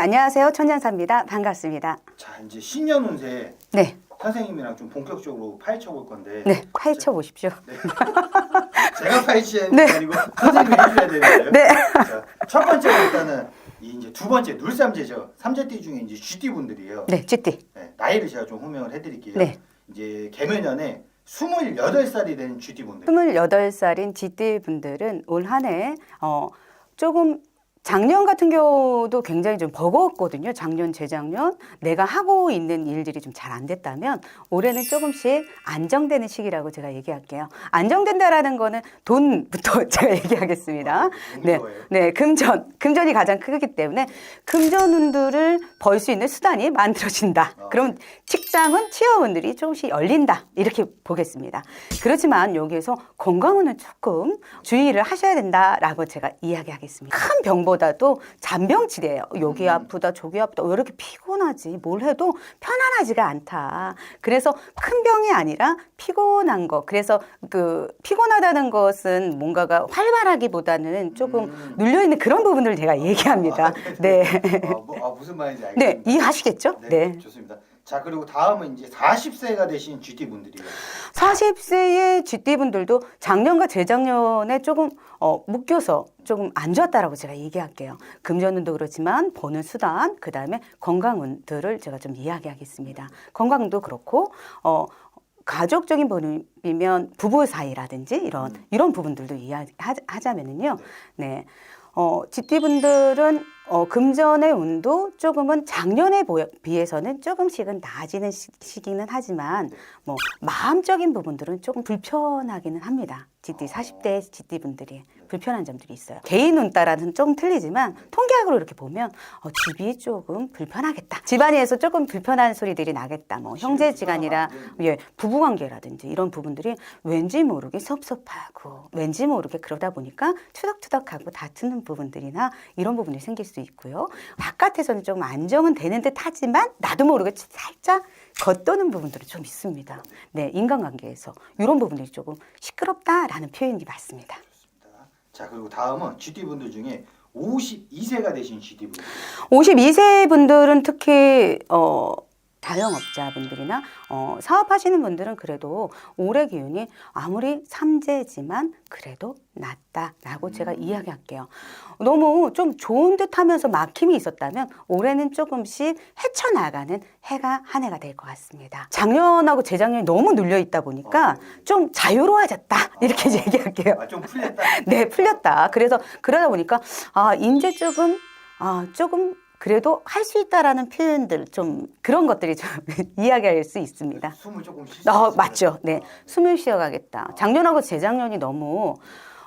네, 안녕하세요. 천년사입니다. 반갑습니다. 자 이제 신년 운세 네, 선생님이랑 좀 본격적으로 파헤쳐 볼 건데 네, 파헤쳐 보십시오. 제가 파헤치는 네. 게 아니고 선생님이 해줘야 되는데요. 네. 자, 첫 번째로 일단은 이 이제 두 번째 눌삼재죠. 삼재띠 중에 이제 쥐띠 분들이에요. 네, 쥐띠. 네, 나이를 제가 좀 호명을 해드릴게요. 네. 이제 개묘년에 28살이 된 쥐띠 분들. 28살인 쥐띠 분들은 올 한 해, 어, 조금 작년 같은 경우도 굉장히 좀 버거웠거든요. 작년, 재작년. 내가 하고 있는 일들이 좀 잘 안 됐다면 올해는 조금씩 안정되는 시기라고 제가 얘기할게요. 안정된다라는 거는 돈부터 제가 얘기하겠습니다. 네, 거예요. 네, 금전, 금전이 가장 크기 때문에 금전 운들을 벌 수 있는 수단이 만들어진다. 아. 그럼 직장은 취업 운들이 조금씩 열린다. 이렇게 보겠습니다. 그렇지만 여기에서 건강운은 조금 주의를 하셔야 된다라고 제가 이야기하겠습니다. 큰 병보 다도 잔병치레예요. 여기 음. 아프다, 저기 아프다. 왜 이렇게 피곤하지? 뭘 해도 편안하지가 않다. 그래서 큰 병이 아니라 피곤한 거. 그래서 그 피곤하다는 것은 뭔가가 활발하기보다는 조금 음. 눌려 있는 그런 부분들을 제가 얘기합니다. 아, 네. 아, 뭐, 아, 무슨 말인지 알겠습니다. 네, 이해하시겠죠? 네, 네. 좋습니다. 자 그리고 다음은 이제 40세가 되신 쥐띠 분들이에요. 40세의 쥐띠분들도 작년과 재작년에 조금 어, 묶여서 조금 안 좋았다라고 제가 얘기할게요. 금전운도 그렇지만 버는 수단, 그 다음에 건강운들을 제가 좀 이야기하겠습니다. 건강도 그렇고 어, 가족적인 부분이면 부부 사이라든지 이런 이런 부분들도 이야기하자면은요. 네. 어, 쥐띠분들은 어, 금전의 운도 조금은 작년에 보여- 비해서는 조금씩은 나아지는 시, 시기는 하지만 뭐 마음적인 부분들은 조금 불편하기는 합니다. 쥐띠 40대 쥐띠분들이 불편한 점들이 있어요. 개인 운 따라는 조금 틀리지만 통계학으로 이렇게 보면 어, 집이 조금 불편하겠다. 집안에서 조금 불편한 소리들이 나겠다. 뭐 형제지간이라 예, 부부관계라든지 이런 부분들이 왠지 모르게 섭섭하고 왠지 모르게 그러다 보니까 투덕투덕하고 다투는 부분들이나 이런 부분이 생길 수 있고요. 바깥에서는 조금 안정은 되는 듯 하지만 나도 모르게 살짝 겉도는 부분들은 좀 있습니다. 네, 인간관계에서 이런 부분들이 조금 시끄럽다라는 표현이 맞습니다. 자 그리고 다음은 쥐띠 분들 중에 52세가 되신 쥐띠 분들. 52세 분들은 특히 어 자영업자분들이나 어, 사업하시는 분들은 그래도 올해 기운이 아무리 삼재지만 그래도 낫다라고 제가 이야기할게요. 너무 좀 좋은 듯 하면서 막힘이 있었다면 올해는 조금씩 헤쳐나가는 해가 한 해가 될 것 같습니다. 작년하고 재작년이 너무 눌려 있다 보니까 좀 자유로워졌다 이렇게 얘기할게요. 아, 좀 풀렸다. 네, 풀렸다. 그래서 그러다 보니까 아, 이제 조금 아, 조금 그래도 할 수 있다라는 표현들 좀 그런 것들이 좀 이야기할 수 있습니다. 숨을 조금 쉴수 어. 맞죠. 네. 숨을 쉬어가겠다. 작년하고 재작년이 너무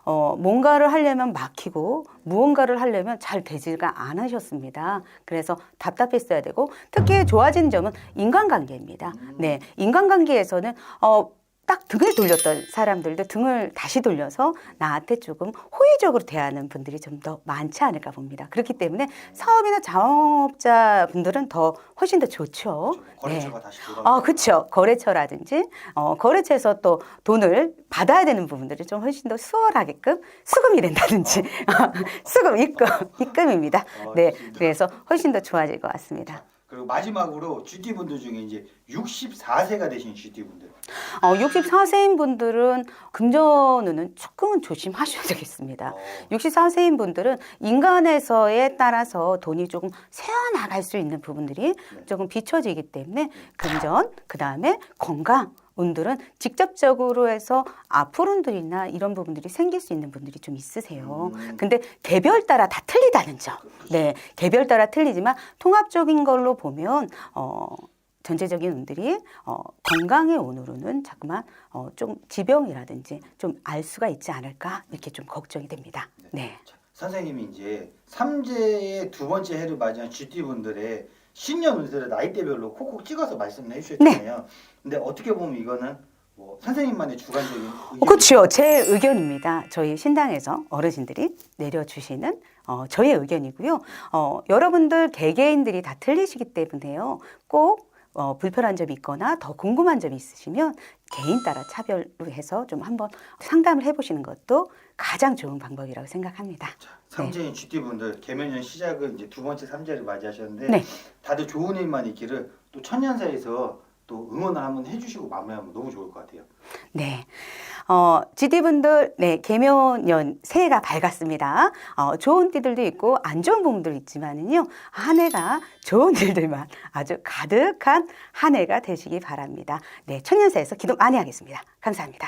어, 뭔가를 하려면 막히고 무언가를 하려면 잘 되지가 않으셨습니다. 그래서 답답했어야 되고 특히 좋아지는 점은 인간관계입니다. 네. 인간관계에서는 어, 딱 등을 돌렸던 사람들도 등을 다시 돌려서 나한테 조금 호의적으로 대하는 분들이 좀 더 많지 않을까 봅니다. 그렇기 때문에 사업이나 자영업자 분들은 더 훨씬 더 좋죠. 거래처가 네. 다시 돌아. 아, 그렇죠. 거래처라든지 어, 거래처에서 또 돈을 받아야 되는 부분들이 좀 훨씬 더 수월하게끔 수금이 된다든지 수금 입금 입금입니다. 어, 네. 그래서 훨씬 더 좋아질 것 같습니다. 그리고 마지막으로 쥐띠 분들 중에 이제 64세가 되신 쥐띠 분들. 어, 64세인 분들은 금전운은 조금은 조심하셔야 되겠습니다. 어, 64세인 분들은 인간에서에 따라서 돈이 조금 새어나갈 수 있는 부분들이 네. 조금 비춰지기 때문에 금전, 그 다음에 건강, 운들은 직접적으로 해서 앞으로들이나 이런 부분들이 생길 수 있는 분들이 좀 있으세요. 음. 근데 개별 따라 다 틀리다는 점. 네, 개별 따라 틀리지만 통합적인 걸로 보면 어 전체적인 운들이 어, 건강의 운으로는 자꾸만 어, 좀 지병이라든지 좀 알 수가 있지 않을까 이렇게 좀 걱정이 됩니다. 네. 자, 선생님이 이제 삼재의 두 번째 해를 맞이한 쥐띠 분들의 신년 운세를 나이대별로 콕콕 찍어서 말씀을 해주셨잖아요. 네. 근데 어떻게 보면 이거는 뭐 선생님만의 주관적인 의견. 어, 그렇죠. 제 의견입니다. 저희 신당에서 어르신들이 내려주시는 어, 저의 의견이고요. 어, 여러분들 개개인들이 다 틀리시기 때문에요. 꼭 어, 불편한 점이 있거나 더 궁금한 점이 있으시면 개인 따라 차별로 해서 좀 한번 상담을 해보시는 것도 가장 좋은 방법이라고 생각합니다. 삼재인 GT 분들 개면년 시작은 이제 두 번째 삼재를 맞이하셨는데 네. 다들 좋은 일만 있기를 또 천년사에서 또 응원을 한번 해주시고 마무리하면 너무 좋을 것 같아요. 네. 어, GD분들, 네, 개묘년 새해가 밝았습니다. 어, 좋은 띠들도 있고 안 좋은 부분도 있지만은요, 한 해가 좋은 일들만 아주 가득한 한 해가 되시기 바랍니다. 네, 천년새에서 기도 많이 하겠습니다. 감사합니다.